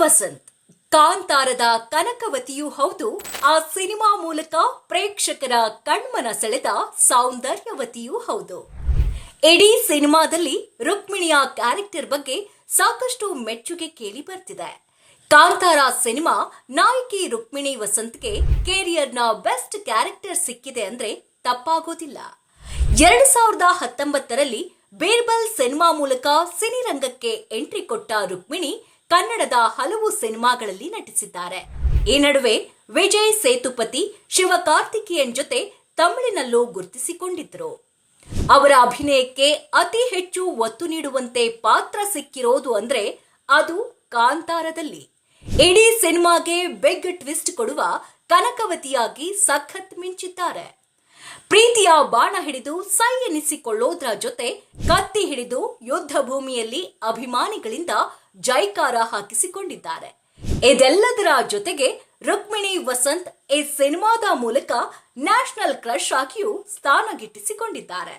ವಸಂತ್. ಕಾಂತಾರದ ಕನಕವತಿಯೂ ಹೌದು, ಆ ಸಿನಿಮಾ ಮೂಲಕ ಪ್ರೇಕ್ಷಕರ ಕಣ್ಮನ ಸೆಳೆದ ಸೌಂದರ್ಯವತಿಯೂ ಹೌದು. ಇಡೀ ಸಿನಿಮಾದಲ್ಲಿ ರುಕ್ಮಿಣಿಯ ಕ್ಯಾರೆಕ್ಟರ್ ಬಗ್ಗೆ ಸಾಕಷ್ಟು ಮೆಚ್ಚುಗೆ ಕೇಳಿ ಬರ್ತಿದೆ. ಕಾಂತಾರ ಸಿನಿಮಾ ನಾಯಕಿ ರುಕ್ಮಿಣಿ ವಸಂತ್ಗೆ ಕೆರಿಯರ್ನ ಬೆಸ್ಟ್ ಕ್ಯಾರೆಕ್ಟರ್ ಸಿಕ್ಕಿದೆ ಅಂದ್ರೆ ತಪ್ಪಾಗೋದಿಲ್ಲ. ಎರಡು ಸಾವಿರದ ಹತ್ತೊಂಬತ್ತರಲ್ಲಿ ಬೀರ್ಬಲ್ ಸಿನಿಮಾ ಮೂಲಕ ಸಿನಿರಂಗಕ್ಕೆ ಎಂಟ್ರಿ ಕೊಟ್ಟ ರುಕ್ಮಿಣಿ ಕನ್ನಡದ ಹಲವು ಸಿನಿಮಾಗಳಲ್ಲಿ ನಟಿಸಿದ್ದಾರೆ. ಈ ನಡುವೆ ವಿಜಯ್ ಸೇತುಪತಿ ಶಿವಕಾರ್ತಿಕೇಯನ್ ಜೊತೆ ತಮಿಳಿನಲ್ಲೂ ಗುರುತಿಸಿಕೊಂಡಿದ್ರು ಅವರ ಅಭಿನಯಕ್ಕೆ ಅತಿ ಹೆಚ್ಚು ಒತ್ತು ನೀಡುವಂತೆ ಪಾತ್ರ ಸಿಕ್ಕಿರೋದು ಅಂದ್ರೆ ಅದು ಕಾಂತಾರದಲ್ಲಿ. ಇಡೀ ಸಿನಿಮಾಗೆ ಬೆಗ್ ಟ್ವಿಸ್ಟ್ ಕೊಡುವ ಕನಕವತಿಯಾಗಿ ಸಖತ್ ಮಿಂಚಿದ್ದಾರೆ. ಪ್ರೀತಿಯ ಬಾಣ ಹಿಡಿದು ಸೈ ಎನಿಸಿಕೊಳ್ಳೋದ್ರ ಜೊತೆ ಕತ್ತಿ ಹಿಡಿದು ಯುದ್ಧ ಭೂಮಿಯಲ್ಲಿ ಅಭಿಮಾನಿಗಳಿಂದ ಜೈಕಾರ ಹಾಕಿಸಿಕೊಂಡಿದ್ದಾರೆ. ಇದೆಲ್ಲದರ ಜೊತೆಗೆ ರುಕ್ಮಿಣಿ ವಸಂತ್ ಈ ಸಿನಿಮಾದ ಮೂಲಕ ನ್ಯಾಷನಲ್ ಕ್ರಶ್ ಆಗಿಯೂ ಸ್ಥಾನ ಗಿಟ್ಟಿಸಿಕೊಂಡಿದ್ದಾರೆ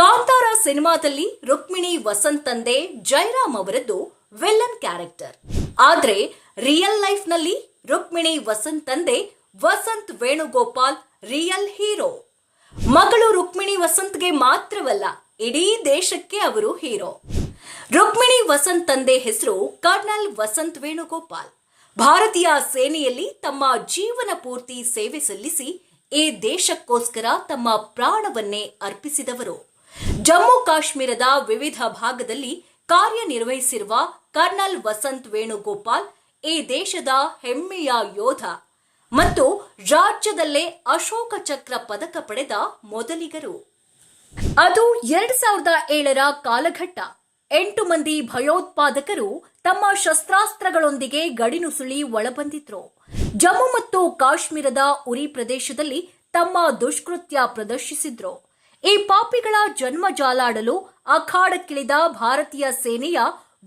ಕಾಂತಾರ ಸಿನಿಮಾದಲ್ಲಿ ರುಕ್ಮಿಣಿ ವಸಂತ್ ತಂದೆ ಜಯರಾಮ್ ಅವರದ್ದು ವಿಲನ್ ಕ್ಯಾರೆಕ್ಟರ್. ಆದ್ರೆ ರಿಯಲ್ ಲೈಫ್ನಲ್ಲಿ ರುಕ್ಮಿಣಿ ವಸಂತ್ ತಂದೆ ವಸಂತ್ ವೇಣುಗೋಪಾಲ್ ರಿಯಲ್ ಹೀರೋ. ಮಗಳು ರುಕ್ಮಿಣಿ ವಸಂತ್ಗೆ ಮಾತ್ರವಲ್ಲ, ಇಡೀ ದೇಶಕ್ಕೆ ಅವರು ಹೀರೋ. ರುಕ್ಮಿಣಿ ವಸಂತ್ ತಂದೆ ಹೆಸರು ಕರ್ನಲ್ ವಸಂತ್ ವೇಣುಗೋಪಾಲ್. ಭಾರತೀಯ ಸೇನೆಯಲ್ಲಿ ತಮ್ಮ ಜೀವನ ಪೂರ್ತಿ ಸೇವೆ ಸಲ್ಲಿಸಿ, ಈ ದೇಶಕ್ಕೋಸ್ಕರ ತಮ್ಮ ಪ್ರಾಣವನ್ನೇ ಅರ್ಪಿಸಿದವರು. ಜಮ್ಮು ಕಾಶ್ಮೀರದ ವಿವಿಧ ಭಾಗದಲ್ಲಿ ಕಾರ್ಯನಿರ್ವಹಿಸಿರುವ ಕರ್ನಲ್ ವಸಂತ್ ವೇಣುಗೋಪಾಲ್, ಈ ದೇಶದ ಹೆಮ್ಮೆಯ ಯೋಧ. ಮತ್ತು ರಾಜ್ಯದಲ್ಲೇ ಅಶೋಕ ಚಕ್ರ ಪದಕ ಪಡೆದ ಮೊದಲಿಗರು. ಅದು ಎರಡ್ ಸಾವಿರದ ಏಳರ ಕಾಲಘಟ್ಟ. ಎಂಟು ಮಂದಿ ಭಯೋತ್ಪಾದಕರು ತಮ್ಮ ಶಸ್ತ್ರಾಸ್ತ್ರಗಳೊಂದಿಗೆ ಗಡಿನುಸುಳಿ ಒಳಬಂದಿದ್ರು. ಜಮ್ಮು ಮತ್ತು ಕಾಶ್ಮೀರದ ಉರಿ ಪ್ರದೇಶದಲ್ಲಿ ತಮ್ಮ ದುಷ್ಕೃತ್ಯ ಪ್ರದರ್ಶಿಸಿದ್ರು. ಈ ಪಾಪಿಗಳ ಜನ್ಮ ಜಾಲಾಡಲು ಅಖಾಡಕ್ಕಿಳಿದ ಭಾರತೀಯ ಸೇನೆಯ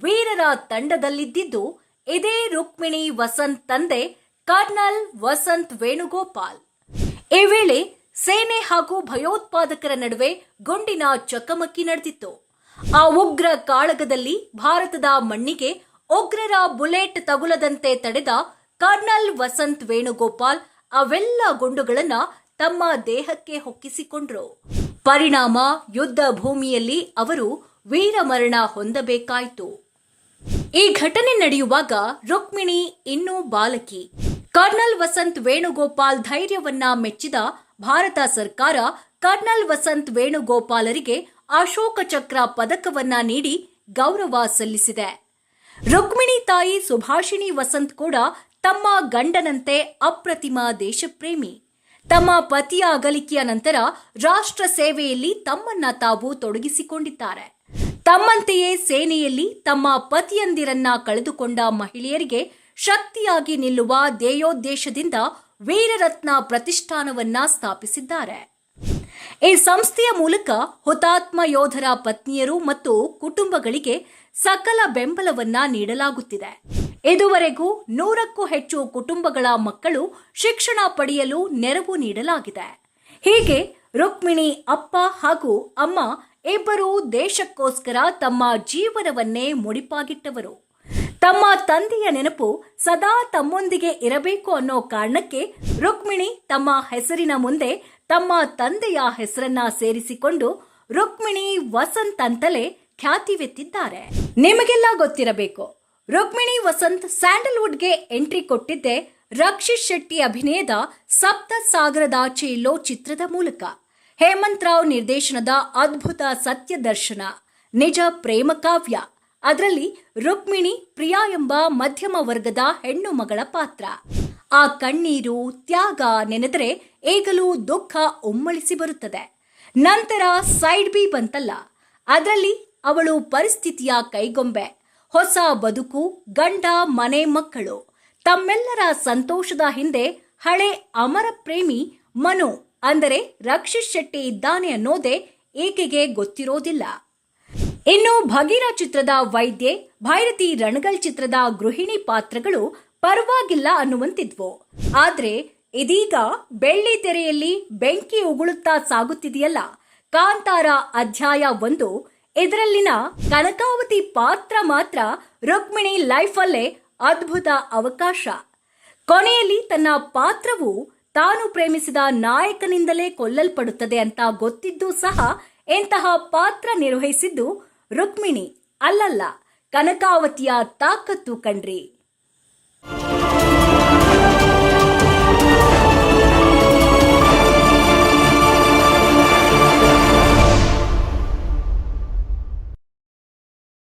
ವೀರರ ತಂಡದಲ್ಲಿದ್ದಿದ್ದು, ಇದೇ ರುಕ್ಮಿಣಿ ವಸಂತ್ ತಂದೆ ಕರ್ನಲ್ ವಸಂತ್ ವೇಣುಗೋಪಾಲ್. ಈ ವೇಳೆ ಸೇನೆ ಹಾಗೂ ಭಯೋತ್ಪಾದಕರ ನಡುವೆ ಗುಂಡಿನ ಚಕಮಕಿ ನಡೆದಿತ್ತು. ಆ ಉಗ್ರ ಕಾಳಗದಲ್ಲಿ ಭಾರತದ ಮಣ್ಣಿಗೆ ಉಗ್ರರ ಬುಲೆಟ್ ತಗುಲದಂತೆ ತಡೆದ ಕರ್ನಲ್ ವಸಂತ್ ವೇಣುಗೋಪಾಲ್ ಅವೆಲ್ಲ ಗುಂಡುಗಳನ್ನ ತಮ್ಮ ದೇಹಕ್ಕೆ ಹೊಕ್ಕಿಸಿಕೊಂಡ್ರು. ಪರಿಣಾಮ ಯುದ್ಧ ಭೂಮಿಯಲ್ಲಿ ಅವರು ವೀರಮರಣ ಹೊಂದಬೇಕಾಯಿತು. ಈ ಘಟನೆ ನಡೆಯುವಾಗ ರುಕ್ಮಿಣಿ ಇನ್ನೂ ಬಾಲಕಿ. ಕರ್ನಲ್ ವಸಂತ್ ವೇಣುಗೋಪಾಲ್ ಧೈರ್ಯವನ್ನ ಮೆಚ್ಚಿದ ಭಾರತ ಸರ್ಕಾರ ಕರ್ನಲ್ ವಸಂತ್ ವೇಣುಗೋಪಾಲರಿಗೆ ಅಶೋಕ ಚಕ್ರ ಪದಕವನ್ನ ನೀಡಿ ಗೌರವ ಸಲ್ಲಿಸಿದೆ. ರುಕ್ಮಿಣಿ ತಾಯಿ ಸುಭಾಷಿಣಿ ವಸಂತ್ ಕೂಡ ತಮ್ಮ ಗಂಡನಂತೆ ಅಪ್ರತಿಮ ದೇಶಪ್ರೇಮಿ. ತಮ್ಮ ಪತಿಯ ಅಗಲಿಕೆಯ ನಂತರ ರಾಷ್ಟ್ರ ಸೇವೆಯಲ್ಲಿ ತಮ್ಮನ್ನ ತಾವು ತೊಡಗಿಸಿಕೊಂಡಿದ್ದಾರೆ. ತಮ್ಮಂತೆಯೇ ಸೇನೆಯಲ್ಲಿ ತಮ್ಮ ಪತಿಯಂದಿರನ್ನ ಕಳೆದುಕೊಂಡ ಮಹಿಳೆಯರಿಗೆ ಶಕ್ತಿಯಾಗಿ ನಿಲ್ಲುವ ಧ್ಯೇಯೋದ್ದೇಶದಿಂದ ವೀರರತ್ನ ಪ್ರತಿಷ್ಠಾನವನ್ನ ಸ್ಥಾಪಿಸಿದ್ದಾರೆ. ಈ ಸಂಸ್ಥೆಯ ಮೂಲಕ ಹುತಾತ್ಮ ಯೋಧರ ಪತ್ನಿಯರು ಮತ್ತು ಕುಟುಂಬಗಳಿಗೆ ಸಕಲ ಬೆಂಬಲವನ್ನ ನೀಡಲಾಗುತ್ತಿದೆ. ಇದುವರೆಗೂ ನೂರಕ್ಕೂ ಹೆಚ್ಚು ಕುಟುಂಬಗಳ ಮಕ್ಕಳು ಶಿಕ್ಷಣ ಪಡೆಯಲು ನೆರವು ನೀಡಲಾಗಿದೆ. ಹೀಗೆ ರುಕ್ಮಿಣಿ, ಅಪ್ಪ ಹಾಗೂ ಅಮ್ಮ ಇಬ್ಬರೂ ದೇಶಕ್ಕೋಸ್ಕರ ತಮ್ಮ ಜೀವನವನ್ನೇ ಮುಡಿಪಾಗಿಟ್ಟವರು. ತಮ್ಮ ತಂದೆಯ ನೆನಪು ಸದಾ ತಮ್ಮೊಂದಿಗೆ ಇರಬೇಕು ಅನ್ನೋ ಕಾರಣಕ್ಕೆ ರುಕ್ಮಿಣಿ ತಮ್ಮ ಹೆಸರಿನ ಮುಂದೆ ತಮ್ಮ ತಂದೆಯ ಹೆಸರನ್ನ ಸೇರಿಸಿಕೊಂಡು ರುಕ್ಮಿಣಿ ವಸಂತ್ ಅಂತಲೇ ಖ್ಯಾತಿವೆತ್ತಿದ್ದಾರೆ ನಿಮಗೆಲ್ಲ ಗೊತ್ತಿರಬೇಕು, ರುಕ್ಮಿಣಿ ವಸಂತ್ ಸ್ಯಾಂಡಲ್ವುಡ್ಗೆ ಎಂಟ್ರಿ ಕೊಟ್ಟಿದ್ದೆ ರಕ್ಷಿತ್ ಶೆಟ್ಟಿ ಅಭಿನಯದ ಸಪ್ತ ಸಾಗರದಾಚೆ ಇಲ್ಲೋ ಚಿತ್ರದ ಮೂಲಕ. ಹೇಮಂತ್ ರಾವ್ ನಿರ್ದೇಶನದ ಅದ್ಭುತ ಸತ್ಯ ದರ್ಶನ ನಿಜ ಪ್ರೇಮ ಕಾವ್ಯ. ಅದರಲ್ಲಿ ರುಕ್ಮಿಣಿ ಪ್ರಿಯಾ ಎಂಬ ಮಧ್ಯಮ ವರ್ಗದ ಹೆಣ್ಣು ಮಗಳ ಪಾತ್ರ. ಆ ಕಣ್ಣೀರು ತ್ಯಾಗ ನೆನೆದರೆ ಈಗಲೂ ದುಃಖ ಉಮ್ಮಳಿಸಿ ಬರುತ್ತದೆ. ನಂತರ ಸೈಡ್ ಬಿ ಬಂತಲ್ಲ, ಅದರಲ್ಲಿ ಅವಳು ಪರಿಸ್ಥಿತಿಯ ಕೈಗೊಂಬೆ, ಹೊಸ ಬದುಕು, ಗಂಡ, ಮನೆ, ಮಕ್ಕಳು. ತಮ್ಮೆಲ್ಲರ ಸಂತೋಷದ ಹಿಂದೆ ಹಳೆ ಅಮರ ಪ್ರೇಮಿ ಮನು, ಅಂದರೆ ರಕ್ಷಿತ್ ಶೆಟ್ಟಿ ಇದ್ದಾನೆ ಅನ್ನೋದೇ ಏಕೆಗೆ ಗೊತ್ತಿರೋದಿಲ್ಲ. ಇನ್ನು ಭಗೀರ ಚಿತ್ರದ ವೈದ್ಯೆ, ಭೈರತಿ ರಣಗಲ್ ಚಿತ್ರದ ಗೃಹಿಣಿ ಪಾತ್ರಗಳು ಪರವಾಗಿಲ್ಲ ಅನ್ನುವಂತಿದ್ವು. ಆದ್ರೆ ಇದೀಗ ಬೆಳ್ಳಿ ತೆರೆಯಲ್ಲಿ ಬೆಂಕಿ ಉಗುಳುತ್ತಾ ಸಾಗುತ್ತಿದೆಯಲ್ಲ? ಕಾಂತಾರ ಅಧ್ಯಾಯ ಒಂದು ಇದರಲ್ಲಿನ ಕನಕಾವತಿ ಪಾತ್ರ ಮಾತ್ರ ರುಕ್ಮಿಣಿ ಲೈಫಲ್ಲೇ ಅದ್ಭುತ ಅವಕಾಶ. ಕೊನೆಯಲ್ಲಿ ತನ್ನ ಪಾತ್ರವು ತಾನು ಪ್ರೇಮಿಸಿದ ನಾಯಕನಿಂದಲೇ ಕೊಲ್ಲಲ್ಪಡುತ್ತದೆ ಅಂತ ಗೊತ್ತಿದ್ದು ಸಹ ಇಂತಹ ಪಾತ್ರ ನಿರ್ವಹಿಸಿದ್ದು ರುಕ್ಮಿಣಿ ಅಲ್ಲಲ್ಲ ಕನಕಾವತಿಯ ತಾಕತ್ತು ಕಣ್ರಿ